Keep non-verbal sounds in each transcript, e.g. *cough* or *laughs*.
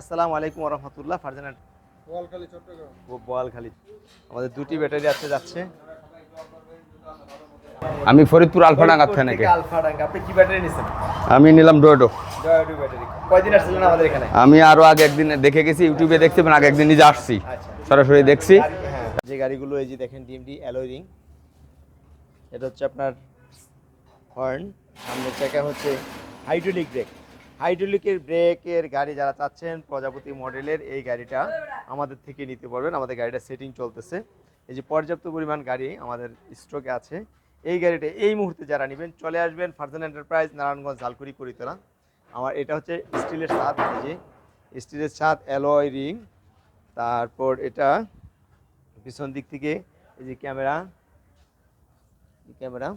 আসসালামু আলাইকুম রহমতুল্লাহ ফারজানা। বোয়ালখালী চট্টগ্রাম। বোয়ালখালী। আমাদের দুটি ব্যাটারি আছে যাচ্ছে। আমি ফরিদপুর আলফাডাঙ্গা থেকে নাকি আলফা ডাঙ্গা আপনি কি ব্যাটারি নিছেন? আমি নিলাম ডোডো। ডয়াডু ব্যাটারি। কয়দিন আসছিলেন আমাদের এখানে? আমি আরও আগে একদিন দেখে গেছি ইউটিউবে দেখছি মানে আগে একদিন নিজে আসছি। আচ্ছা। সরাসরি দেখছি। হ্যাঁ। যে গাড়িগুলো এই যে দেখেন ডিএমডি অ্যালয় রিং। এটা হচ্ছে আপনার হর্ন। সামনের চাকা হচ্ছে হাইড্রোলিক ব্রেক। হাইড্রোলিকের ব্রেকের গাড়ি যারা চাচ্ছেন প্রজাপতি মডেলের, এই গাড়িটা আমাদের থেকে নিতে পারবেন। আমাদের গাড়িটা সেটিং চলতেছে। এই যে পর্যাপ্ত পরিমাণ গাড়ি আমাদের স্টকে আছে। এই গাড়িটা এই মুহূর্তে যারা নেবেন, চলে আসবেন ফারজান এন্টারপ্রাইজ নারায়ণগঞ্জ ঝালকুড়ি করিতলা। আমার এটা হচ্ছে স্টিলের ছাদ যে স্টিলের ছাদ অ্যালয় রিং তারপর এটা পিছন দিক থেকে এই যে ক্যামেরা ক্যামেরা।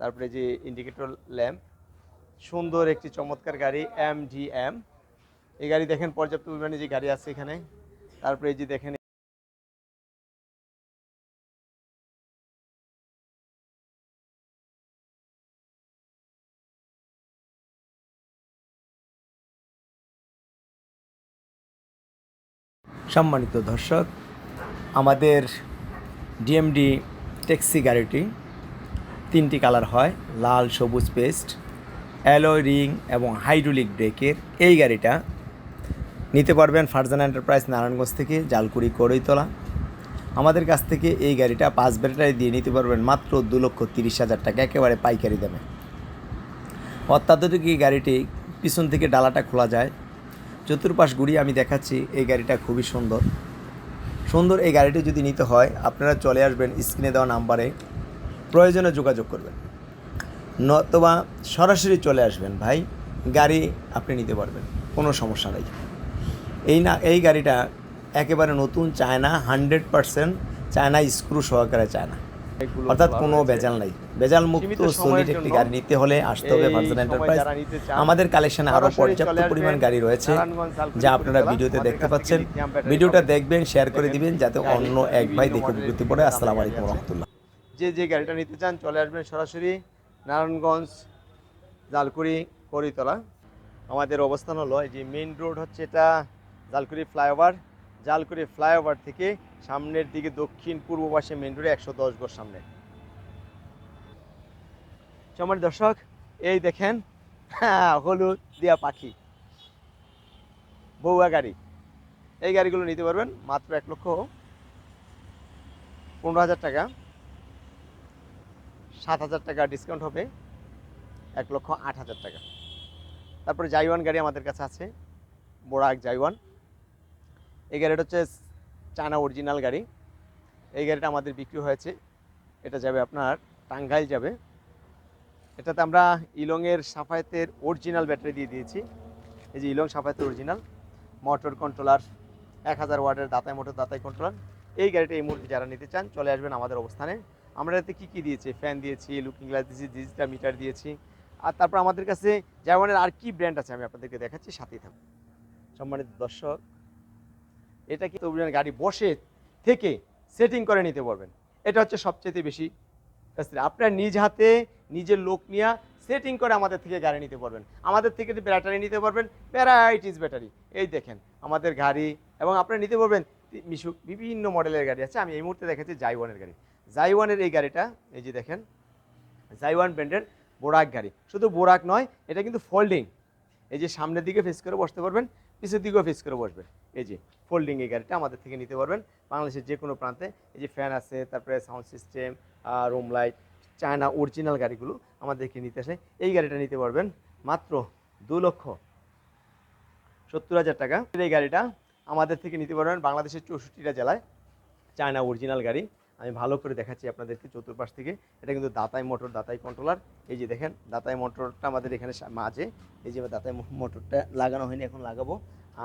তারপরে যে ইন্ডিকেটর ল্যাম্প সুন্দর একটি চমৎকার গাড়ি এম ডি এম এই গাড়ি দেখেন, পর্যাপ্ত পরিমাণে যে গাড়ি আছে এখানে। তারপরে এই যে দেখেন, সম্মানিত দর্শক, আমাদের ডিএমডি ট্যাক্সি গাড়িটি তিনটি কালার হয়, লাল, সবুজ, পেস্ট। অ্যালয় রিং এবং হাইড্রোলিক ব্রেকের এই গাড়িটা নিতে পারবেন ফারজান এন্টারপ্রাইজ নারায়ণগঞ্জ থেকে জালকুড়ি করইতলা আমাদের কাছ থেকে এই গাড়িটা পাঁচ ব্যাটারি দিয়ে নিতে পারবেন মাত্র দু লক্ষ তিরিশ হাজার টাকা, একেবারে পাইকারি দামে। অত্যাধুনিক এই গাড়িটি পিছন থেকে ডালাটা খোলা যায়। চতুর্পাশ ঘুরিয়ে আমি দেখাচ্ছি এই গাড়িটা খুবই সুন্দর। সুন্দর এই গাড়িটি যদি নিতে হয়, আপনারা চলে আসবেন স্ক্রিনে দেওয়া নাম্বারে। প্রয়োজনে যোগাযোগ করবেন। নতবা সরাসরি চলে আসবেন ভাই। গাড়ি আপনি নিতে পারবেন কোনো সমস্যা নেই। এই না এই গাড়িটা একেবারে নতুন China hundred percent China screw সহকারে চায়না। অর্থাৎ কোনো বেজাল নাই। বেজাল মুক্ত সলিড একটি গাড়ি নিতে হলে আসতে হবে সময় এন্টারপ্রাইজ আমাদের কালেকশনে আরও পর্যাপ্ত পরিমাণ গাড়ি রয়েছে যা আপনারা ভিডিওতে দেখতে পাচ্ছেন। ভিডিওটা দেখবেন শেয়ার করে দিবেন যাতে অন্য এক ভাই দেখে উপকৃত পড়ে। আসসালামু আলাইকুম রহমতুল্লাহ। যে যে গাড়িটা নিতে চান চলে আসবেন সরাসরি। নারায়ণগঞ্জ, জালকুড়ি, করিতলা। আমাদের অবস্থান হলো এই যে মেইন রোড হচ্ছে এটা জালকুড়ি ফ্লাইওভার জালকুড়ি ফ্লাইওভার থেকে সামনের দিকে দক্ষিণ পূর্ব পাশে মেইন রোডে একশো দশ গজ সামনে। আমার দর্শক, এই দেখেন, *laughs* হলুদ দিয়া পাখি। বউয়া গাড়ি। এই গাড়িগুলো নিতে পারবেন মাত্র এক লক্ষ পনেরো হাজার টাকা। সাত হাজার টাকা ডিসকাউন্ট হবে। এক লক্ষ আট হাজার টাকা। তারপরে জাইওয়ান গাড়ি আমাদের কাছে আছে বোরাক জাইওয়ান এই গাড়িটা হচ্ছে চায়না অরিজিনাল গাড়ি। এই গাড়িটা আমাদের বিক্রি হয়েছে। এটা যাবে আপনার টাঙ্গাইল যাবে। এটাতে আমরা ইলংয়ের সাফায়েতের অরিজিনাল ব্যাটারি দিয়ে দিয়েছি। এই যে ইলং সাফায়েতের অরিজিনাল মোটর কন্ট্রোলার এক হাজার ওয়ার্ডের দাতাই মোটর দাতাই কন্ট্রোলার এই গাড়িটা এই মুহূর্তে যারা নিতে চান, চলে আসবেন আমাদের অবস্থানে। আমরা এতে কী কী দিয়েছি? ফ্যান দিয়েছি লুকিং গ্লাস দিয়েছি ডিজিটাল মিটার দিয়েছি। আর তারপর আমাদের কাছে জার্মানের আর কি ব্র্যান্ড আছে আমি আপনাদেরকে দেখাচ্ছি, সাথেই থাকুন। সম্মানিত দর্শক, এটা কি তবিনের গাড়ি বসে থেকে সেটিং করে নিতে পারবেন। এটা হচ্ছে সবচেয়ে বেশি আপনার নিজ হাতে নিজের লোক নিয়ে সেটিং করে আমাদের থেকে গাড়ি নিতে পারবেন। আমাদের থেকে ব্যাটারি নিতে পারবেন ভ্যারাইটিস ব্যাটারি এই দেখেন, আমাদের গাড়ি এবং আপনারা নিতে পারবেন মিশুক বিভিন্ন মডেলের গাড়ি আছে। আমি এই মুহূর্তে দেখাচ্ছি জাইওয়ানের গাড়ি। জাইওয়ানের এই গাড়িটা, এই যে দেখেন জাইওয়ান ব্র্যান্ডের বোরাক গাড়ি। শুধু বোরাক নয়, এটা কিন্তু ফোল্ডিং এই যে সামনের দিকে ফেস করে বসতে পারবেন, পিছের দিকেও ফেস করে বসবেন। এই যে ফোল্ডিং এই গাড়িটা আমাদের থেকে নিতে পারবেন। বাংলাদেশের যে কোনো প্রান্তে এই যে ফ্যান আছে, তারপরে sound system room light China original গাড়িগুলো আমাদেরকে নিতে আসে এই গাড়িটা নিতে পারবেন মাত্র দু লক্ষ সত্তর হাজার টাকা। এই গাড়িটা আমাদের থেকে নিতে পারবেন বাংলাদেশের চৌষট্টিটা জেলায় চায়না অরিজিনাল গাড়ি। আমি ভালো করে দেখাচ্ছি আপনাদেরকে চতুর্পাশ থেকে। এটা কিন্তু দাতাই মোটর, দাতাই কন্ট্রোলার এই যে দেখেন, দাতাই মোটরটা আমাদের এখানে মাঝে। এই যে দাতাই মোটরটা লাগানো হয়নি, এখন লাগাবো।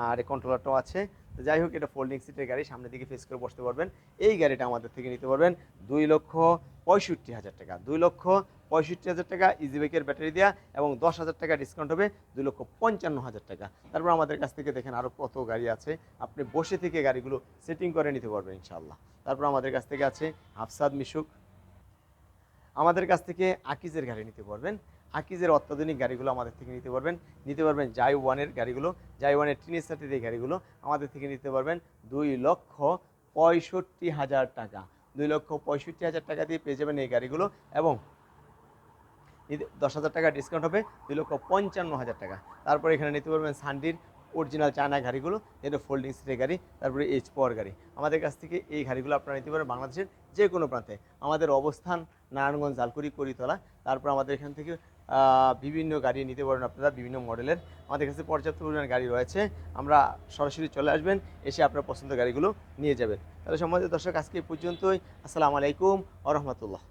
আর এই কন্ট্রোলারটাও আছে। যাই হোক, এটা ফোল্ডিং সিটের গাড়ি, সামনের দিকে ফেস করে বসতে পারবেন। এই গাড়িটা আমাদের থেকে নিতে পারবেন দুই লক্ষ পঁয়ষট্টি হাজার টাকা। দুই লক্ষ পঁয়ষট্টি হাজার টাকা ইজি বাইকের ব্যাটারি দেওয়া এবং দশ হাজার টাকা ডিসকাউন্ট হবে দুই লক্ষ পঞ্চান্ন হাজার টাকা। তারপর আমাদের কাছ থেকে দেখেন আরও কত গাড়ি আছে। আপনি বসে থেকে গাড়িগুলো সেটিং করে নিতে পারবেন ইনশাল্লাহ তারপর আমাদের কাছ থেকে আছে হাফসাদ মিশুক। আমাদের কাছ থেকে আকিজের গাড়ি নিতে পারবেন। আকিজের অত্যাধুনিক গাড়িগুলো আমাদের থেকে নিতে পারবেন। নিতে পারবেন জাই ওয়ানের গাড়িগুলো। জাই ওয়ানের টিনের সাথে এই গাড়িগুলো আমাদের থেকে নিতে পারবেন দুই লক্ষ পঁয়ষট্টি হাজার টাকা। দুই লক্ষ পঁয়ষট্টি হাজার টাকা দিয়ে পেয়ে যাবেন এই গাড়িগুলো এবং দশ হাজার টাকা ডিসকাউন্ট হবে দুই লক্ষ পঞ্চান্ন হাজার টাকা। তারপর এখানে নিতে পারবেন সানডির অরিজিনাল চায়না গাড়িগুলো, যেটা ফোল্ডিং সিটের গাড়ি, তারপরে এইচ পাওয়ার গাড়ি। আমাদের কাছ থেকে এই গাড়িগুলো আপনারা নিতে পারেন বাংলাদেশের যে কোনো প্রান্তে। আমাদের অবস্থান নারায়ণগঞ্জ, জালকুড়ি, করিতলা। তারপর আমাদের এখান থেকে বিভিন্ন গাড়ি নিতে পারেন আপনারা, বিভিন্ন মডেলের। আমাদের কাছে পর্যাপ্ত পরিমাণ গাড়ি রয়েছে। আমরা সরাসরি চলে আসবেন, এসে আপনার পছন্দের গাড়িগুলো নিয়ে যাবেন। তাহলে সম্মানিত দর্শক, আজকে পর্যন্তই। আসসালামু আলাইকুম আ রহমতুল্লাহ।